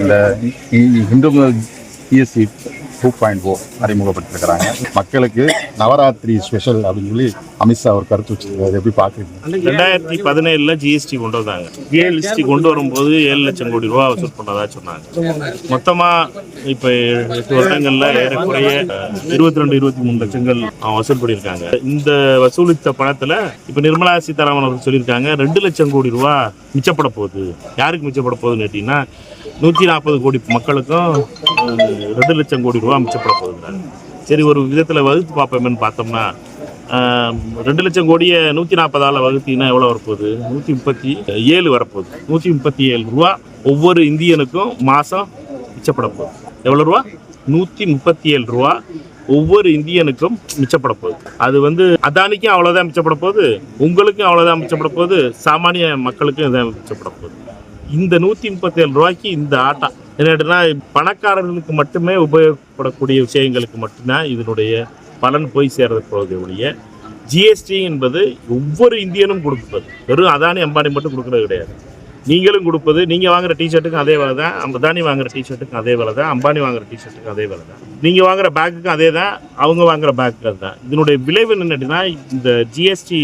இந்த இ- இந்து இஎஸ்சி டூ பாயிண்ட் ஓ அறிமுகப்படுத்திருக்கிறாங்க. மக்களுக்கு நவராத்திரி ஸ்பெஷல் அப்படின்னு சொல்லி அமித்ஷா ஒரு கருத்து வச்சிருக்காரு. எப்படி பார்க்குறீங்க? ரெண்டாயிரத்தி பதினேழுல ஜிஎஸ்டி கொண்டு வந்தாங்க. ஜிஎஸ்டி கொண்டு வரும்போது ஏழு லட்சம் கோடி ரூபா வசூல் பண்ணதா சொன்னாங்க. மொத்தமா இப்ப எட்டு வருடங்கள்ல ஏறக்குறைய இருபத்தி ரெண்டு இருபத்தி மூணு லட்சங்கள் வசூல் பண்ணியிருக்காங்க. இந்த வசூலித்த பணத்துல இப்ப நிர்மலா சீதாராமன் அவர்கள் சொல்லியிருக்காங்க ரெண்டு லட்சம் கோடி ரூபா மிச்சப்பட போகுது. யாருக்கு மிச்சப்பட போகுதுன்னு கேட்டீங்கன்னா நூத்தி நாற்பது கோடி மக்களுக்கும் ரெண்டு லட்சம் கோடி ரூபா மிச்சப்பட போகுதுங்கிறாங்க சரி. ஒரு விதத்தில் வகுத்து பார்ப்போமேன்னு பார்த்தோம்னா ரெண்டு லட்சம் கோடியை நூற்றி நாற்பதால் வகுத்தீங்கன்னா எவ்வளோ வரப்போகுது? நூற்றி முப்பத்தி ஏழு வரப்போகுது. நூற்றி முப்பத்தி ஏழு ரூபா ஒவ்வொரு இந்தியனுக்கும் மாதம் மிச்சப்பட போகுது. எவ்வளோ ரூபா? நூற்றி முப்பத்தி ஏழு ரூபா ஒவ்வொரு இந்தியனுக்கும் மிச்சப்பட போகுது. அது வந்து அதானிக்கும் அவ்வளோதான் மிச்சப்பட போகுது உங்களுக்கும் அவ்வளோதான் மிச்சப்பட போகுது சாமானிய மக்களுக்கும் இதான் மிச்சப்பட போகுது. இந்த நூற்றி முப்பத்தி ஏழு ரூபாய்க்கு இந்த ஆட்டம் என்னட்டுனா பணக்காரர்களுக்கு மட்டுமே உபயோகப்படக்கூடிய விஷயங்களுக்கு மட்டும்தான் இதனுடைய பலன் போய் சேர்றது போகுது ஒழிய ஜிஎஸ்டி என்பது ஒவ்வொரு இந்தியனும் கொடுப்பது. வெறும் அதானி அம்பானி மட்டும் கொடுக்கறது கிடையாது. நீங்களும் கொடுப்பது நீங்கள் வாங்குற டிஷர்ட்டுக்கும் அதே விலை தான் அதானி வாங்குற டிஷர்ட்டுக்கும் அதே விலை தான் அம்பானி வாங்குற டிஷர்ட்டுக்கும் அதே விலை தான். நீங்கள் வாங்குற பேக்குக்கும் அதே தான் அவங்க வாங்குற பேக்கு அதுதான் இதனுடைய விளைவு என்னட்டுனா இந்த ஜிஎஸ்டி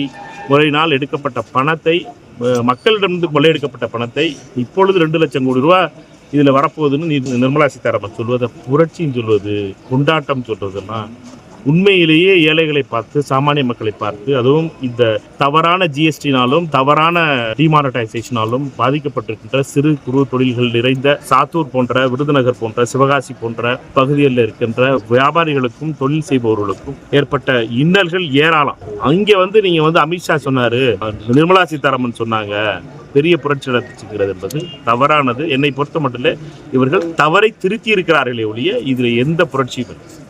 முறையினால் எடுக்கப்பட்ட பணத்தை மக்களிடமிருந்து கொள்ளையெடுக்கப்பட்ட பணத்தை இப்பொழுது ரெண்டு லட்சம் கோடி ரூபா இதில் வரப்போகுதுன்னு நிர்- நிர்மலா சீதாராமன் சொல்வதை புரட்சின்னு சொல்வது கொண்டாட்டம் சொல்றதெல்லாம் உண்மையிலேயே ஏழைகளை பார்த்து சாமானிய மக்களை பார்த்து அதுவும் இந்த தவறான ஜிஎஸ்டினாலும் தவறான டிமானடைசேஷனாலும் பாதிக்கப்பட்டிருக்கின்ற சிறு குறு தொழில்கள் நிறைந்த சாத்தூர் போன்ற விருதுநகர் போன்ற சிவகாசி போன்ற பகுதிகளில் இருக்கின்ற வியாபாரிகளுக்கும் தொழில் செய்பவர்களுக்கும் ஏற்பட்ட இன்னல்கள் ஏராளம். அங்கே வந்து நீங்க வந்து அமித்ஷா சொன்னாரு நிர்மலா சீதாராமன் சொன்னாங்க பெரிய புரட்சி நடத்திச்சிருக்கிறது என்பது தவறானது. என்னை பொறுத்த மட்டும் இவர்கள் தவறை திருத்தி இருக்கிறார்களே ஒழிய இதுல எந்த புரட்சியும் இல்லை.